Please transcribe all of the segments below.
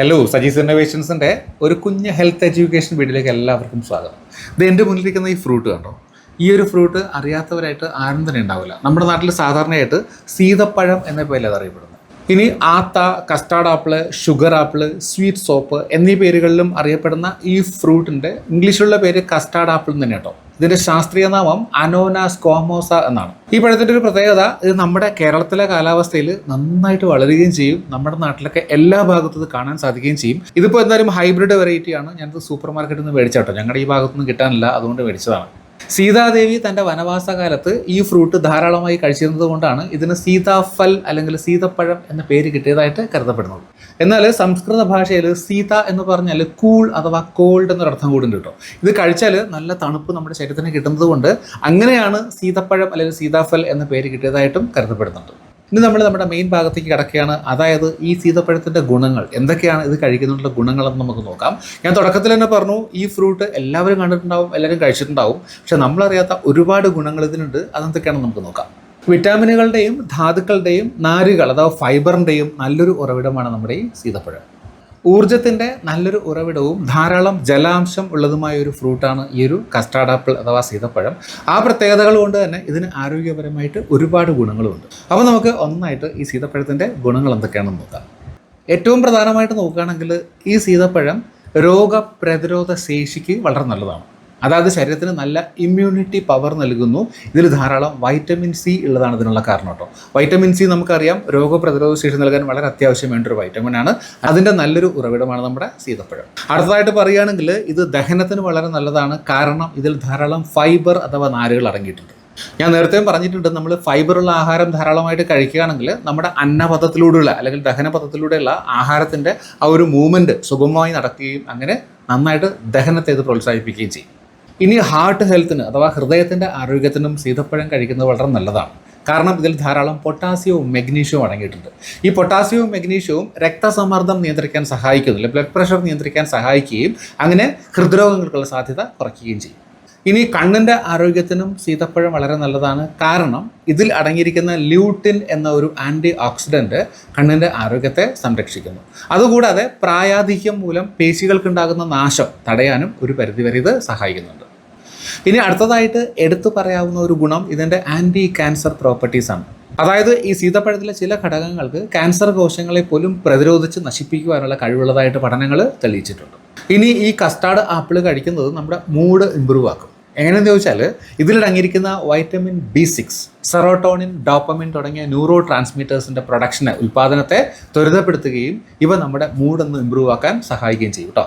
Hello Saji's ഇന്നോവേഷൻസിന്റെ ഒരു കുഞ്ഞ് health education വീഡിയോയിലേക്ക് എല്ലാവർക്കും സ്വാഗതം. ഇത് എന്റെ മുന്നിലിരിക്കുന്ന ഈ ഫ്രൂട്ട് കണ്ടോ? ഈ ഒരു ഫ്രൂട്ട് അറിയാത്തവരായിട്ട് ആരും തന്നെ ഉണ്ടാവില്ല. നമ്മുടെ നാട്ടിൽ സാധാരണയായിട്ട് സീതപ്പഴം എന്ന പേരിൽ അത് ഇനി ആത്ത custard apple sugar apple sweet sop എന്നീ പേരുകളിലും അറിയപ്പെടുന്ന ഈ ഫ്രൂട്ടിന്റെ ഇംഗ്ലീഷിലുള്ള പേര് കസ്റ്റാർഡ് ആപ്പിൾ തന്നെ കേട്ടോ ഇതിന്റെ ശാസ്ത്രീയ നാമം അനോന സ്കോമോസ എന്നാണ്. ഈ പഴത്തിന്റെ ഒരു പ്രത്യേകത ഇത് നമ്മുടെ കേരളത്തിലെ കാലാവസ്ഥയിൽ നന്നായിട്ട് വളരുകയും ചെയ്യും. നമ്മുടെ നാട്ടിലൊക്കെ എല്ലാ ഭാഗത്തും കാണാൻ സാധിക്കുകയും ചെയ്യും. ഇതിപ്പോൾ എന്തായാലും ഹൈബ്രിഡ് വെറൈറ്റിയാണ് ഞാനത് സൂപ്പർ മാർക്കറ്റിൽ നിന്ന് മേടിച്ചാട്ടോ ഞങ്ങളുടെ ഈ ഭാഗത്തുനിന്ന് കിട്ടാനില്ല. അതുകൊണ്ട് മേടിച്ചതാണ്. സീതാദേവി തന്റെ വനവാസകാലത്ത് ഈ ഫ്രൂട്ട് ധാരാളമായി കഴിച്ചിരുന്നത് കൊണ്ടാണ് ഇതിന് സീതാഫൽ അല്ലെങ്കിൽ സീതപ്പഴം എന്ന പേര് കിട്ടിയതായിട്ട് കരുതപ്പെടുന്നത്. എന്നാൽ സംസ്കൃത ഭാഷയിൽ സീത എന്ന് പറഞ്ഞാൽ കൂൾ അഥവാ കോൾഡ് എന്നൊരർത്ഥം കൂടി കേട്ടോ. ഇത് കഴിച്ചാൽ നല്ല തണുപ്പ് നമ്മുടെ ശരീരത്തിന് കിട്ടുന്നത് കൊണ്ട് അങ്ങനെയാണ് സീതപ്പഴം അല്ലെങ്കിൽ സീതാഫൽ എന്ന പേര് കിട്ടിയതായിട്ടും കരുതപ്പെടുന്നുണ്ട്. ഇനി നമ്മൾ നമ്മുടെ മെയിൻ ഭാഗത്തേക്ക് കിടക്കുകയാണ്. അതായത് ഈ സീതപ്പഴത്തിന്റെ ഗുണങ്ങൾ. എന്തൊക്കെയാണ് ഇത് കഴിക്കുന്നതിനുള്ള ഗുണങ്ങളെന്ന് നമുക്ക് നോക്കാം. ഞാൻ തുടക്കത്തിൽ തന്നെ പറഞ്ഞു ഈ ഫ്രൂട്ട് എല്ലാവരും കണ്ടിട്ടുണ്ടാവും എല്ലാവരും കഴിച്ചിട്ടുണ്ടാവും. പക്ഷെ നമ്മളറിയാത്ത ഒരുപാട് ഗുണങ്ങൾ ഇതിനുണ്ട്. അതെന്തൊക്കെയാണെന്ന് നമുക്ക് നോക്കാം. വിറ്റാമിനുകളുടെയും ധാതുക്കളുടെയും നാരുകൾ അഥവാ ഫൈബറിന്റെയും നല്ലൊരു ഉറവിടമാണ് നമ്മുടെ ഈ സീതപ്പഴം. ഊർജത്തിന്റെ നല്ലൊരു ഉറവിടവും ധാരാളം ജലാംശം ഉള്ളതുമായ ഒരു ഫ്രൂട്ടാണ് ഈ ഒരു കസ്റ്റാർഡ് ആപ്പിൾ അഥവാ സീതപ്പഴം. ആ പ്രത്യേകതകൾ കൊണ്ട് തന്നെ ഇതിന് ആരോഗ്യപരമായിട്ട് ഒരുപാട് ഗുണങ്ങളുണ്ട്. അപ്പോൾ നമുക്ക് ഒന്നായിട്ട് ഈ സീതപ്പഴത്തിന്റെ ഗുണങ്ങൾ എന്തൊക്കെയാണെന്ന് നോക്കാം. ഏറ്റവും പ്രധാനമായിട്ട് നോക്കുകയാണെങ്കിൽ ഈ സീതപ്പഴം രോഗപ്രതിരോധ ശേഷിക്ക് വളരെ നല്ലതാണ്. അതായത് ശരീരത്തിന് നല്ല ഇമ്മ്യൂണിറ്റി പവർ നൽകുന്നു. ഇതിൽ ധാരാളം വൈറ്റമിൻ സി ഉള്ളതാണ് ഇതിനുള്ള കാരണം കേട്ടോ. വൈറ്റമിൻ സി നമുക്കറിയാം രോഗപ്രതിരോധ ശേഷി നൽകാൻ വളരെ അത്യാവശ്യം വേണ്ട ഒരു വൈറ്റമിൻ ആണ്. അതിന്റെ നല്ലൊരു ഉറവിടമാണ് നമ്മുടെ സീതപ്പഴം. അടുത്തതായിട്ട് പറയുകയാണെങ്കിൽ ഇത് ദഹനത്തിന് വളരെ നല്ലതാണ്. കാരണം ഇതിൽ ധാരാളം ഫൈബർ അഥവാ നാരുകൾ അടങ്ങിയിട്ടുണ്ട്. ഞാൻ നേരത്തെയും പറഞ്ഞിട്ടുണ്ട് നമ്മൾ ഫൈബറുള്ള ആഹാരം ധാരാളമായിട്ട് കഴിക്കുകയാണെങ്കിൽ നമ്മുടെ അന്നപഥത്തിലൂടെയുള്ള അല്ലെങ്കിൽ ദഹനപഥത്തിലൂടെയുള്ള ആഹാരത്തിന്റെ ആ ഒരു മൂവ്മെന്റ് സുഗമമായി നടക്കുകയും അങ്ങനെ നന്നായിട്ട് ദഹനത്തെ ഇത് പ്രോത്സാഹിപ്പിക്കുകയും ചെയ്യും. ഇനി ഹാർട്ട് ഹെൽത്തിന് അഥവാ ഹൃദയത്തിന്റെ ആരോഗ്യത്തിനും സീതപ്പഴം കഴിക്കുന്നത് വളരെ നല്ലതാണ്. കാരണം ഇതിൽ ധാരാളം പൊട്ടാസ്യവും മെഗ്നീഷ്യവും അടങ്ങിയിട്ടുണ്ട്. ഈ പൊട്ടാസ്യവും മെഗ്നീഷ്യവും രക്തസമ്മർദ്ദം നിയന്ത്രിക്കാൻ സഹായിക്കുന്നില്ല ബ്ലഡ് പ്രഷർ നിയന്ത്രിക്കാൻ സഹായിക്കുകയും അങ്ങനെ ഹൃദ്രോഗങ്ങൾക്കുള്ള സാധ്യത കുറയ്ക്കുകയും ചെയ്യും. ഇനി കണ്ണിന്റെ ആരോഗ്യത്തിനും സീതപ്പഴം വളരെ നല്ലതാണ്. കാരണം ഇതിൽ അടങ്ങിയിരിക്കുന്ന ല്യൂട്ടിൻ എന്ന ഒരു ആന്റി ഓക്സിഡന്റ് കണ്ണിന്റെ ആരോഗ്യത്തെ സംരക്ഷിക്കുന്നു. അതുകൂടാതെ പ്രായാധിക്യം മൂലം പേശികൾക്കുണ്ടാകുന്ന നാശം തടയാനും ഒരു പരിധിവരെ ഇത് സഹായിക്കുന്നുണ്ട്. ഇനി അടുത്തതായിട്ട് എടുത്തു പറയാവുന്ന ഒരു ഗുണം ഇതിന്റെ ആന്റി ക്യാൻസർ പ്രോപ്പർട്ടീസ് ആണ്. അതായത് ഈ സീതപ്പഴത്തിലെ ചില ഘടകങ്ങൾക്ക് ക്യാൻസർ കോശങ്ങളെ പോലും പ്രതിരോധിച്ച് നശിപ്പിക്കുവാനുള്ള കഴിവുള്ളതായിട്ട് പഠനങ്ങൾ തെളിയിച്ചിട്ടുണ്ട്. ഇനി ഈ കസ്റ്റാർഡ് ആപ്പിൾ കഴിക്കുന്നത് നമ്മുടെ മൂഡ് ഇമ്പ്രൂവ് ആക്കും. എങ്ങനെയെന്ന് ചോദിച്ചാൽ ഇതിലടങ്ങിയിരിക്കുന്ന vitamin B six serotonin dopamine തുടങ്ങിയ ന്യൂറോ ട്രാൻസ്മിറ്റേഴ്സിന്റെ പ്രൊഡക്ഷനെ ഉൽപ്പാദനത്തെ ത്വരിതപ്പെടുത്തുകയും ഇവ നമ്മുടെ മൂഡൊന്ന് ഇമ്പ്രൂവ് ആക്കാൻ സഹായിക്കുകയും ചെയ്യും കേട്ടോ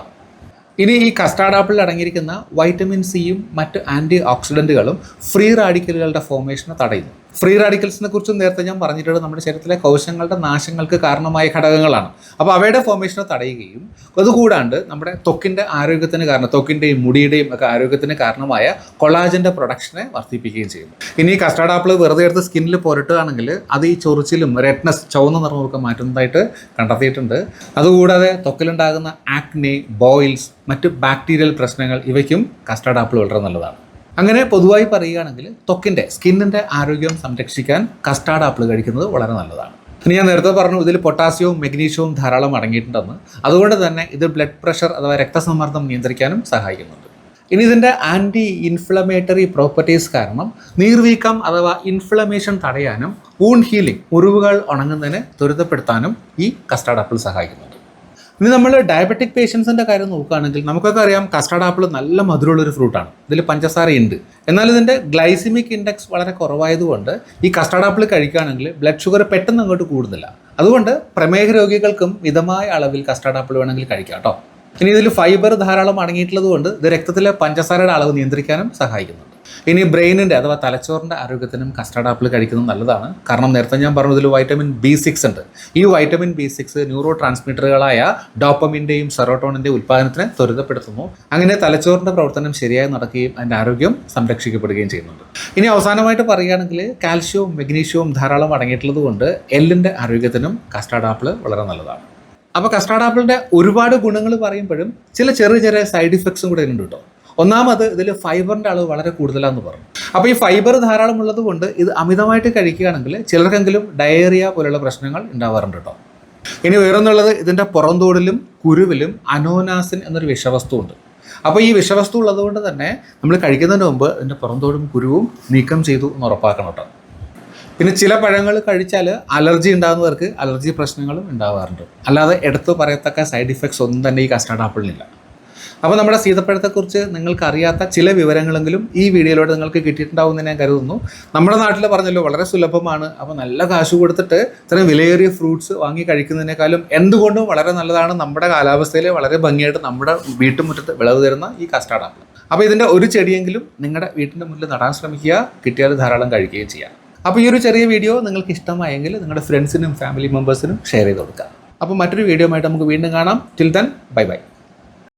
ഇനി ഈ കസ്റ്റാർഡ് ആപ്പിളിൽ അടങ്ങിയിരിക്കുന്ന വൈറ്റമിൻ സിയും മറ്റ് ആന്റി ഓക്സിഡന്റുകളും ഫ്രീ റാഡിക്കലുകളുടെ ഫോർമേഷനെ തടയുന്നു. ഫ്രീ റാഡിക്കൽസിനെ കുറിച്ചും നേരത്തെ ഞാൻ പറഞ്ഞിട്ടുണ്ട്. നമ്മുടെ ശരീരത്തിലെ കോശങ്ങളുടെ നാശങ്ങൾക്ക് കാരണമായ ഘടകങ്ങളാണ്. അപ്പോൾ അവയുടെ ഫോർമേഷനെ തടയുകയും അതുകൂടാണ്ട് നമ്മുടെ ത്വക്കിന്റെ ആരോഗ്യത്തിന് കാരണം ത്വക്കിന്റെയും മുടിയുടെയും ഒക്കെ ആരോഗ്യത്തിന് കാരണമായ കൊളാജന്റെ പ്രൊഡക്ഷനെ വർദ്ധിപ്പിക്കുകയും ചെയ്യുന്നു. ഇനി കസ്റ്റാർഡ് ആപ്പിൾ വെറുതെ എടുത്ത് സ്കിന്നിൽ പുരട്ടുകയാണെങ്കിൽ അത് ഈ ചൊറിച്ചിലും റെഡ്നസ് ചുവന്ന നിറമൊക്കെ മാറ്റുന്നതായിട്ട് കണ്ടെത്തിയിട്ടുണ്ട്. അതുകൂടാതെ ത്വക്കിലുണ്ടാകുന്ന ആക്നെ ബോയിൽസ് മറ്റ് ബാക്ടീരിയൽ പ്രശ്നങ്ങൾ ഇവയ്ക്കും കസ്റ്റാർഡ് ആപ്പിൾ വളരെ നല്ലതാണ്. അങ്ങനെ പൊതുവായി പറയുകയാണെങ്കിൽ ത്വക്കിന്റെ സ്കിന്നിന്റെ ആരോഗ്യം സംരക്ഷിക്കാൻ കസ്റ്റാർഡ് ആപ്പിൾ കഴിക്കുന്നത് വളരെ നല്ലതാണ്. ഇനി ഞാൻ നേരത്തെ പറഞ്ഞു ഇതിൽ പൊട്ടാസ്യവും മെഗ്നീഷ്യവും ധാരാളം അടങ്ങിയിട്ടുണ്ടെന്ന്. അതുകൊണ്ട് തന്നെ ഇത് ബ്ലഡ് പ്രഷർ അഥവാ രക്തസമ്മർദ്ദം നിയന്ത്രിക്കാനും സഹായിക്കുന്നുണ്ട്. ഇനി ഇതിന്റെ ആന്റി ഇൻഫ്ലമേറ്ററി പ്രോപ്പർട്ടീസ് കാരണം നീർവീക്കം അഥവാ ഇൻഫ്ലമേഷൻ തടയാനും വൂൺ ഹീലിംഗ് മുറിവുകൾ ഉണങ്ങുന്നതിന് ത്വരിതപ്പെടുത്താനും ഈ കസ്റ്റാർഡ് ആപ്പിൾ സഹായിക്കുന്നുണ്ട്. ഇനി നമ്മൾ ഡയബറ്റിക് പേഷ്യൻസിന്റെ കാര്യം നോക്കുകയാണെങ്കിൽ നമുക്കൊക്കെ അറിയാം കസ്റ്റാർഡ് ആപ്പിൾ നല്ല മധുരമുള്ള ഒരു ഫ്രൂട്ടാണ് ഇതിൽ പഞ്ചസാരയുണ്ട് എന്നാൽ ഇതിന്റെ ഗ്ലൈസിമിക് ഇൻഡെക്സ് വളരെ കുറവായതുകൊണ്ട് ഈ കസ്റ്റാർഡ് ആപ്പിൾ കഴിക്കുകയാണെങ്കിൽ ബ്ലഡ് ഷുഗർ പെട്ടെന്ന് അങ്ങോട്ട് കൂടുന്നില്ല. അതുകൊണ്ട് പ്രമേഹ രോഗികൾക്കും മിതമായ അളവിൽ കസ്റ്റാർഡ് ആപ്പിൾ വേണമെങ്കിൽ കഴിക്കാം കേട്ടോ. ഇനി ഇതിൽ ഫൈബർ ധാരാളം അടങ്ങിയിട്ടുള്ളത് കൊണ്ട് ഇത് രക്തത്തിലെ പഞ്ചസാരയുടെ അളവ് നിയന്ത്രിക്കാനും സഹായിക്കുന്നുണ്ട് ഇനി ബ്രെയിനിന്റെ അഥവാ തലച്ചോറിന്റെ ആരോഗ്യത്തിനും കസ്റ്റാർഡ് ആപ്പിൾ കഴിക്കുന്നത് നല്ലതാണ്. കാരണം നേരത്തെ ഞാൻ പറഞ്ഞു ഇതിൽ വൈറ്റമിൻ ബി സിക്സ് ഉണ്ട്. ഈ വൈറ്റമിൻ ബി സിക്സ് ന്യൂറോ ട്രാൻസ്മിറ്ററുകളായ ഡോപ്പമിന്റെയും സെറോട്ടോണിന്റെയും ഉൽപ്പാദനത്തിനെ ത്വരിതപ്പെടുത്തുന്നു. അങ്ങനെ തലച്ചോറിന്റെ പ്രവർത്തനം ശരിയായി നടക്കുകയും അതിന്റെ ആരോഗ്യം സംരക്ഷിക്കപ്പെടുകയും ചെയ്യുന്നുണ്ട്. ഇനി അവസാനമായിട്ട് പറയുകയാണെങ്കിൽ കാൽഷ്യവും മെഗ്നീഷ്യവും ധാരാളം അടങ്ങിയിട്ടുള്ളത് കൊണ്ട് എല്ലിന്റെ ആരോഗ്യത്തിനും കസ്റ്റാർഡ് ആപ്പിൾ വളരെ നല്ലതാണ്. അപ്പോൾ കസ്റ്റാർഡ് ആപ്പിളിന്റെ ഒരുപാട് ഗുണങ്ങൾ പറയുമ്പോഴും ചില ചെറിയ ചെറിയ സൈഡ് ഇഫക്ട്സും കൂടെ ഉണ്ട് കേട്ടോ. ഒന്നാമത് ഇതിൽ ഫൈബറിന്റെ അളവ് വളരെ കൂടുതലാന്ന് പറഞ്ഞു. അപ്പോൾ ഈ ഫൈബർ ധാരാളം ഉള്ളത് കൊണ്ട് ഇത് അമിതമായിട്ട് കഴിക്കുകയാണെങ്കിൽ ചിലർക്കെങ്കിലും ഡയേറിയ പോലുള്ള പ്രശ്നങ്ങൾ ഉണ്ടാവാറുണ്ട് കേട്ടോ. ഇനി വേറൊന്നുള്ളത് ഇതിന്റെ പുറന്തോടിലും കുരുവിലും അനോനാസിൻ എന്നൊരു വിഷവസ്തു ഉണ്ട് അപ്പോൾ ഈ വിഷവസ്തു ഉള്ളതുകൊണ്ട് തന്നെ നമ്മൾ കഴിക്കുന്നതിന് മുമ്പ് ഇതിന്റെ പുറന്തോടും കുരുവും നീക്കം ചെയ്തു എന്ന് ഉറപ്പാക്കണം കേട്ടോ. പിന്നെ ചില പഴങ്ങൾ കഴിച്ചാൽ അലർജി ഉണ്ടാകുന്നവർക്ക് അലർജി പ്രശ്നങ്ങളും ഉണ്ടാവാറുണ്ട്. അല്ലാതെ എടുത്തു പറയത്തക്ക സൈഡ് ഇഫക്ട്സ് ഒന്നും തന്നെ ഈ കസ്റ്റാർഡ് ആപ്പിളിനില്ല. അപ്പോൾ നമ്മുടെ സീതപ്പഴത്തെക്കുറിച്ച് നിങ്ങൾക്ക് അറിയാത്ത ചില വിവരങ്ങളെങ്കിലും ഈ വീഡിയോയിലൂടെ നിങ്ങൾക്ക് കിട്ടിയിട്ടുണ്ടാവുമെന്ന് ഞാൻ കരുതുന്നു. നമ്മുടെ നാട്ടിൽ പറഞ്ഞല്ലോ വളരെ സുലഭമാണ്. അപ്പോൾ നല്ല കാശ് കൊടുത്തിട്ട് ഇത്രയും വിലയേറിയ ഫ്രൂട്ട്സ് വാങ്ങി കഴിക്കുന്നതിനേക്കാളും എന്തുകൊണ്ടും വളരെ നല്ലതാണ്. നമ്മുടെ കാലാവസ്ഥയിൽ വളരെ ഭംഗിയായിട്ട് നമ്മുടെ വീട്ടുമുറ്റത്ത് വിളവ് തരുന്ന ഈ കസ്റ്റാർഡ് ആപ്പിൾ അപ്പോൾ ഇതിന്റെ ഒരു ചെടിയെങ്കിലും നിങ്ങളുടെ വീട്ടിന്റെ മുന്നിൽ നടാൻ ശ്രമിക്കുക കിട്ടിയാൽ ധാരാളം കഴിക്കുകയും ചെയ്യാം. അപ്പോൾ ഈ ഒരു ചെറിയ വീഡിയോ നിങ്ങൾക്ക് ഇഷ്ടമായെങ്കിൽ നിങ്ങളുടെ ഫ്രണ്ട്സിനും ഫാമിലി മെമ്പേഴ്സിനും ഷെയർ ചെയ്ത് കൊടുക്കുക. അപ്പോൾ മറ്റൊരു വീഡിയോ ആയിട്ട് നമുക്ക് വീണ്ടും കാണാം. Till then bye bye